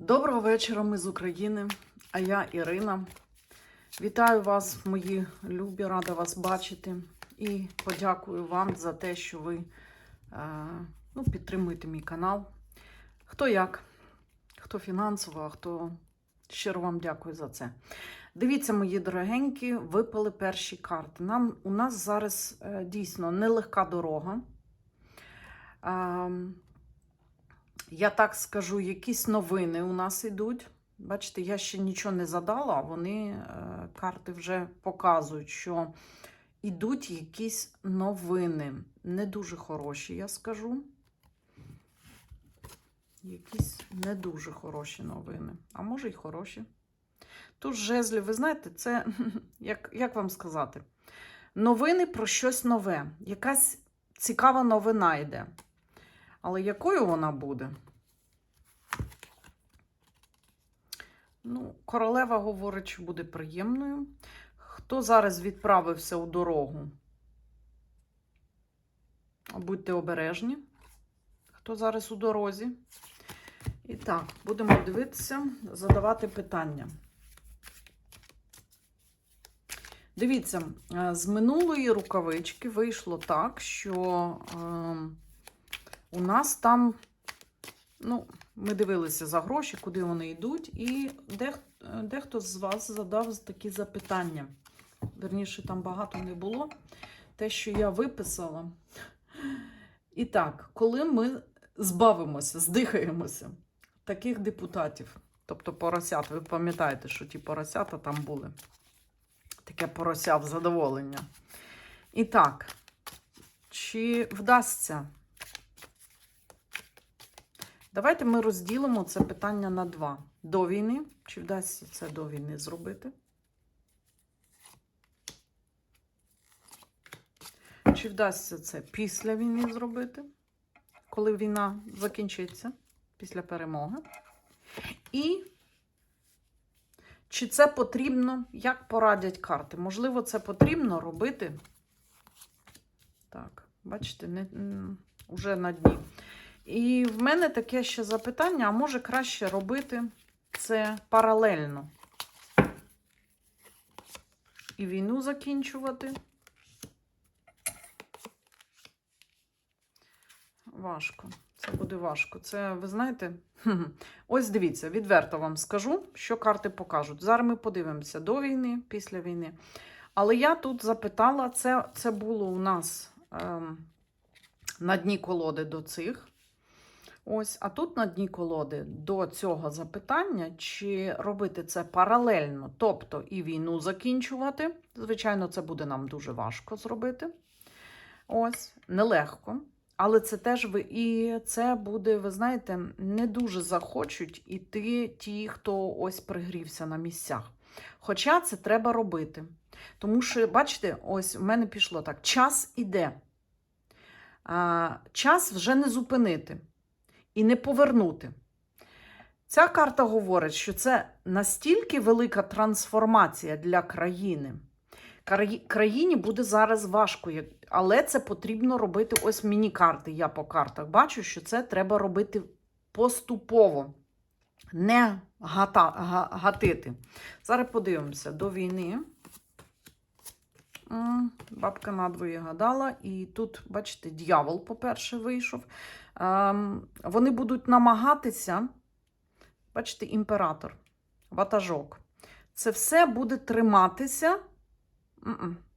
Доброго вечора, ми з України, а я Ірина. Вітаю вас, мої любі, рада вас бачити. І подякую вам за те, що ви е, ну, підтримуєте мій канал. Хто як, хто фінансово, а хто щиро вам дякую за це. Дивіться, мої дорогенькі, випали перші карти. Нам, у нас зараз е, дійсно нелегка дорога. Я так скажу, якісь новини у нас йдуть. Бачите, я ще нічого не задала, а вони е, карти вже показують, що йдуть якісь новини. Не дуже хороші, я скажу. Якісь не дуже хороші новини. А може й хороші. Тут жезлі, ви знаєте, це, як, як вам сказати, новини про щось нове. Якась цікава новина йде. Але якою вона буде? Ну, королева говорить, що буде приємною. Хто зараз відправився у дорогу? Будьте обережні. Хто зараз у дорозі? І так, будемо дивитися, задавати питання. Дивіться, е, з минулої рукавички вийшло так, що е, у нас там, ну, ми дивилися за гроші, куди вони йдуть, і дех, дехто з вас задав такі запитання. Верніше, там багато не було. Те, що я виписала. І так, коли ми збавимося, здихаємося таких депутатів, тобто поросят, ви пам'ятаєте, що ті поросята там були. Таке порося задоволення. І так, чи вдасться? Давайте ми розділимо це питання на два. До війни. Чи вдасться це до війни зробити? Чи вдасться це після війни зробити, коли війна закінчиться, після перемоги? І чи це потрібно, як порадять карти? Можливо, це потрібно робити. Так, бачите, не, уже на дні. І в мене таке ще запитання: а може краще робити це паралельно? І війну закінчувати? Важко. Це буде важко. Це, ви знаєте, ось дивіться, відверто вам скажу, що карти покажуть. Зараз ми подивимося до війни, після війни. Але я тут запитала, це, це було у нас ем, на дні колоди до цих. Ось, а тут на дні колоди до цього запитання, чи робити це паралельно, тобто і війну закінчувати. Звичайно, це буде нам дуже важко зробити. Ось, нелегко. Але це теж ви і це буде, ви знаєте, не дуже захочуть іти ті, хто ось пригрівся на місцях. Хоча це треба робити. Тому що, бачите, ось в мене пішло так: час іде. А, час вже не зупинити і не повернути. Ця карта говорить, що це настільки велика трансформація для країни. Країні буде зараз важко, але це потрібно робити ось міні-карти. Я по картах бачу, що це треба робити поступово, не гата, га- гатити. Зараз подивимося до війни. Бабка надвоє гадала, і тут, бачите, дьявол, по-перше, вийшов. Ем, Вони будуть намагатися, бачите, імператор, ватажок. Це все буде триматися.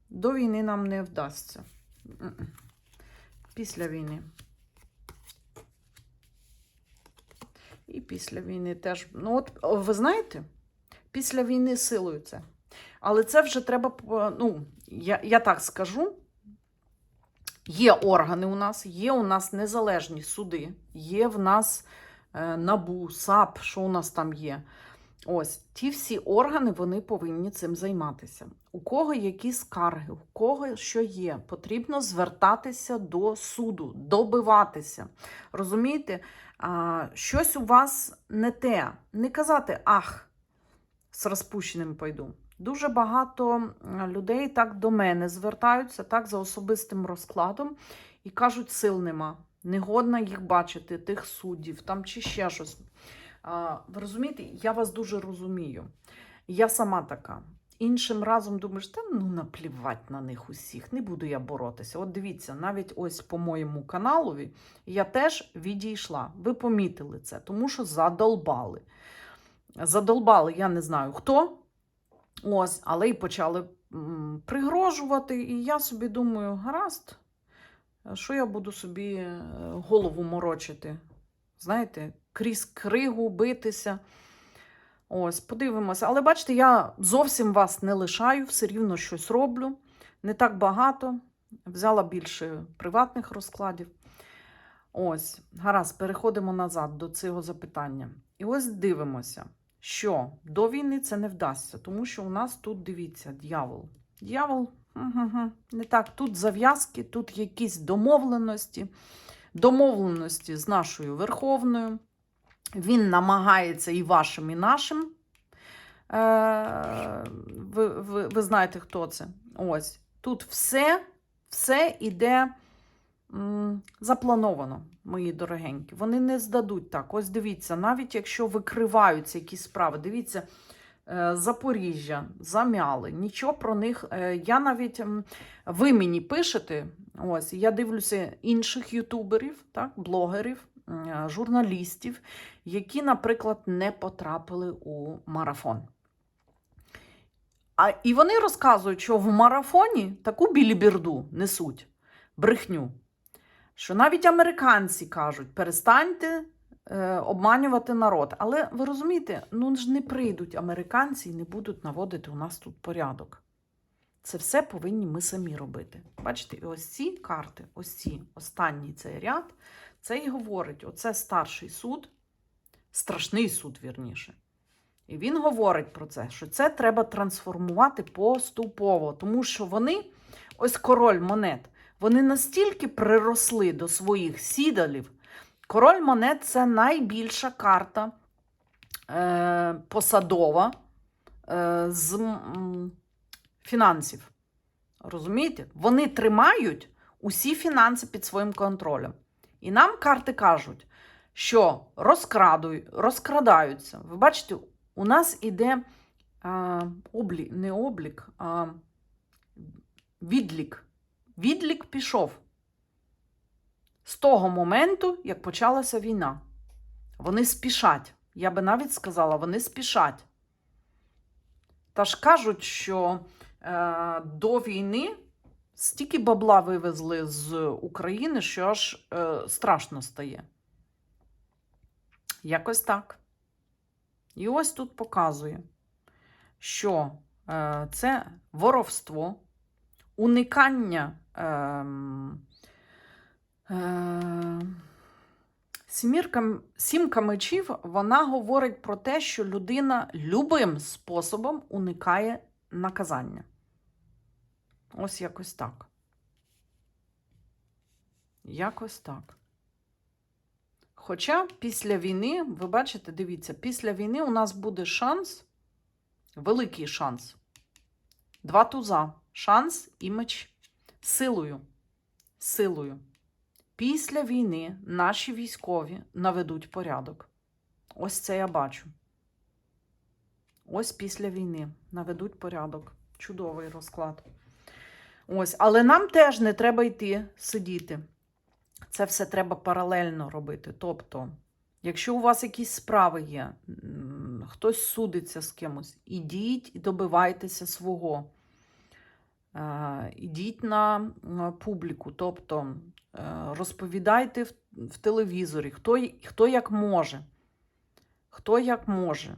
До війни нам не вдасться. Після війни. І після війни теж. Ну, от, ви знаєте, після війни силою це. Але це вже треба, ну, я, я так скажу. Є органи у нас, є у нас незалежні суди, є в нас е, НАБУ, САП, що у нас там є. Ось ті всі органи вони повинні цим займатися. У кого які скарги, у кого що є, потрібно звертатися до суду, добиватися. Розумієте, щось у вас не те. Не казати ах, з розпущеним пойду. Дуже багато людей так до мене звертаються, так за особистим розкладом, і кажуть, сил нема. Негодна їх бачити, тих суддів, там чи ще щось. А, ви розумієте, я вас дуже розумію. Я сама така. Іншим разом думаєш, та ну наплівать на них усіх, не буду я боротися. От дивіться, навіть ось по моєму каналові я теж відійшла. Ви помітили це, тому що задолбали. Задолбали, я не знаю хто. Ось, але і почали пригрожувати. І я собі думаю, гаразд, що я буду собі е, голову морочити? Знаєте, крізь кригу битися. Ось, подивимося. Але бачите, я зовсім вас не лишаю, все рівно щось роблю. Не так багато. Взяла більше приватних розкладів. Ось, гаразд, переходимо назад до цього запитання. І ось дивимося, що до війни це не вдасться, тому що у нас тут, дивіться, дьявол. Дьявол, не так, тут зав'язки, тут якісь домовленості, домовленості з нашою Верховною. Він намагається і вашим, і нашим. Е, ви, ви, ви знаєте, хто це. Ось. Тут все, все іде заплановано, мої дорогенькі. Вони не здадуть так. Ось дивіться, навіть якщо викриваються якісь справи, дивіться, е, Запоріжжя, замяли, нічого про них. е, Я навіть ви мені пишете, ось я дивлюся інших ютуберів, так, блогерів, е, журналістів, які, наприклад, не потрапили у марафон. А, і вони розказують, що в марафоні таку біліберду несуть, брехню. Що навіть американці кажуть, перестаньте е, обманювати народ. Але ви розумієте, ну ж не прийдуть американці і не будуть наводити у нас тут порядок. Це все повинні ми самі робити. Бачите, і ось ці карти, ось ці останній цей ряд, це і говорить: оце старший суд, страшний суд, вірніше. І він говорить про це, що це треба трансформувати поступово, тому що вони, ось король монет, вони настільки приросли до своїх сідалів. Король монет це найбільша карта е, посадова е, з м, фінансів. Розумієте? Вони тримають усі фінанси під своїм контролем. І нам карти кажуть, що розкрадаються. Ви бачите, у нас іде а, облі, не облік, а відлік. Відлік пішов з того моменту, як почалася війна. Вони спішать. Я би навіть сказала, вони спішать. Та ж кажуть, що е, до війни стільки бабла вивезли з України, що аж е, страшно стає. Якось так. І ось тут показує, що е, це воровство, уникання е, е, сімірка, сімка мечів, вона говорить про те, що людина любим способом уникає наказання. Ось якось так. Якось так. Хоча після війни, ви бачите, дивіться, після війни у нас буде шанс, великий шанс. Два туза. Шанс і меч. Силою. Силою. Після війни наші військові наведуть порядок. Ось це я бачу. Ось після війни наведуть порядок. Чудовий розклад. Ось, але нам теж не треба йти сидіти. Це все треба паралельно робити. Тобто, якщо у вас якісь справи є, хтось судиться з кимось, ідіть і добивайтеся свого. Е, Ідіть на публіку, тобто е, розповідайте в, телевізорі, хто, хто як може. Хто як може.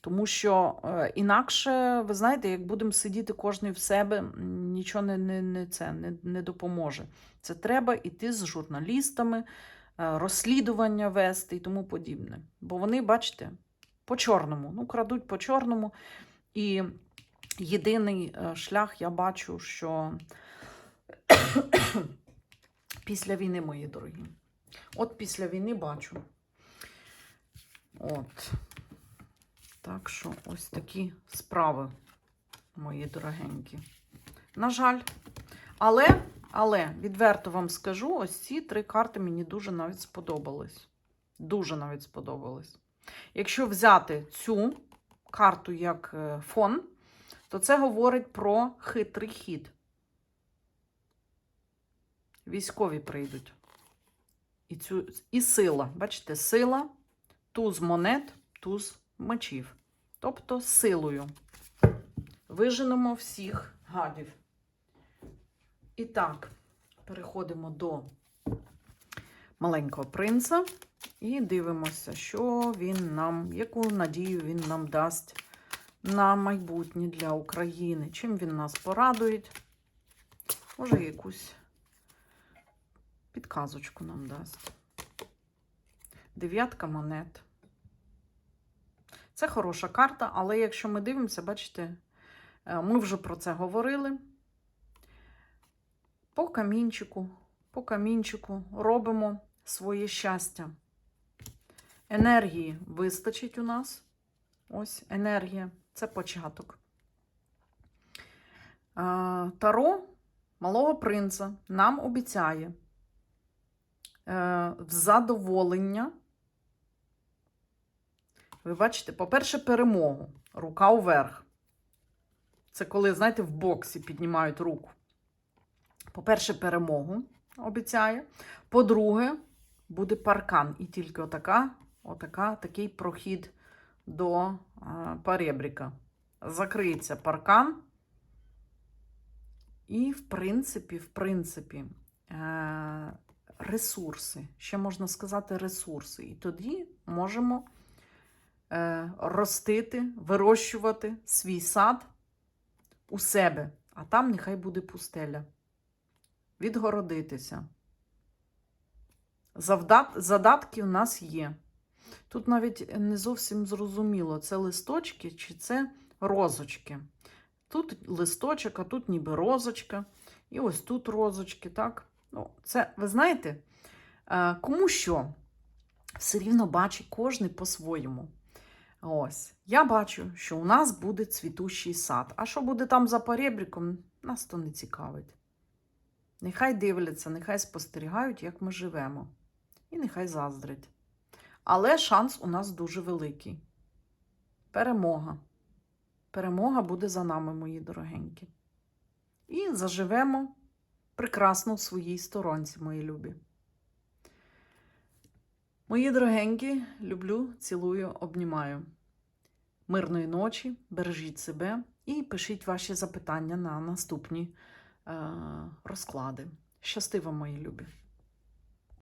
Тому що е, інакше, ви знаєте, як будемо сидіти кожен в себе, нічого не, не, не, це, не, не допоможе. Це треба йти з журналістами, розслідування вести і тому подібне. Бо вони, бачите, по чорному, ну, крадуть по чорному. І єдиний е, шлях я бачу, що після війни, мої дорогі. От після війни бачу. От. Так що ось такі справи, мої дорогенькі. На жаль. Але, але, відверто вам скажу, ось ці три карти мені дуже навіть сподобались. Дуже навіть сподобалось. Якщо взяти цю карту як е, фон, то це говорить про хитрий хід. Військові прийдуть. І, цю, і сила. Бачите, сила, туз монет, туз мечів. Тобто силою. Виженемо всіх гадів. І так, переходимо до маленького принца і дивимося, що він нам, яку надію він нам дасть на майбутнє для України. Чим він нас порадує? Може, якусь підказочку нам дасть. Дев'ятка монет. Це хороша карта, але якщо ми дивимося, бачите, е, ми вже про це говорили. По камінчику, по камінчику робимо своє щастя. Енергії вистачить у нас. Ось енергія це початок. Таро малого принца нам обіцяє е, в задоволення. Ви бачите, по-перше, перемогу. Рука вверх. Це коли, знаєте, в боксі піднімають руку. По-перше, перемогу обіцяє. По-друге, буде паркан. І тільки отака, отака, такий прохід до а, перебріка. Закриється паркан. І, в принципі, в принципі, е, ресурси. Ще можна сказати, ресурси. І тоді можемо е, ростити, вирощувати свій сад у себе, а там нехай буде пустеля. Відгородитися. Завдат, задатки у нас є. Тут навіть не зовсім зрозуміло, це листочки чи це розочки. Тут листочок, а тут ніби розочка. І ось тут розочки, так? Ну, це, ви знаєте, е, кому що? Все рівно бачить кожен по-своєму. Ось, я бачу, що у нас буде цвітущий сад. А що буде там за перебріком, нас то не цікавить. Нехай дивляться, нехай спостерігають, як ми живемо. І нехай заздрять. Але шанс у нас дуже великий. Перемога. Перемога буде за нами, мої дорогенькі. І заживемо прекрасно в своїй сторонці, мої любі. Мої дорогенькі, люблю, цілую, обнімаю. Мирної ночі, бережіть себе і пишіть ваші запитання на наступні е, розклади. Щасти вам, мої любі!